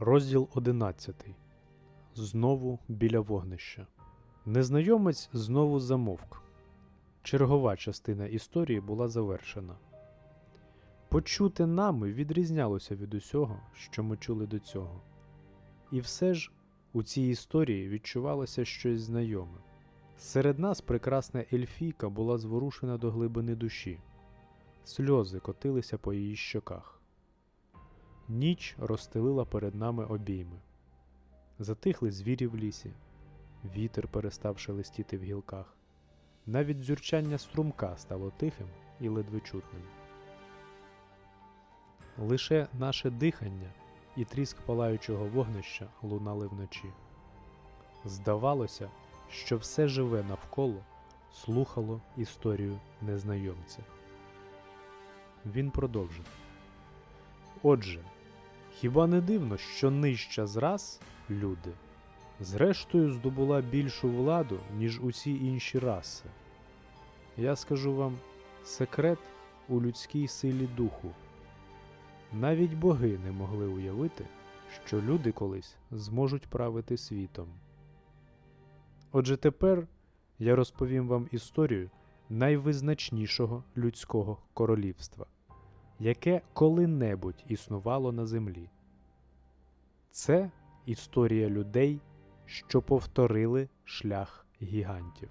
Розділ 11. Знову біля вогнища. Незнайомець знову замовк. Чергова частина історії була завершена. Почуте нами відрізнялося від усього, що ми чули до цього. І все ж у цій історії відчувалося щось знайоме. Серед нас прекрасна ельфійка була зворушена до глибини душі. Сльози котилися по її щоках. Ніч розстелила перед нами обійми. Затихли звірі в лісі, вітер перестав шелестіти в гілках. Навіть дзюрчання струмка стало тихим і ледве чутним. Лише наше дихання і тріск палаючого вогнища лунали вночі. Здавалося, що все живе навколо слухало історію незнайомця. Він продовжив. Отже, хіба не дивно, що нижча з рас люди, зрештою здобула більшу владу, ніж усі інші раси? Я скажу вам секрет у людській силі духу. Навіть боги не могли уявити, що люди колись зможуть правити світом. Отже, тепер я розповім вам історію найвизначнішого людського королівства, яке коли-небудь існувало на землі. Це історія людей, що повторили шлях гігантів.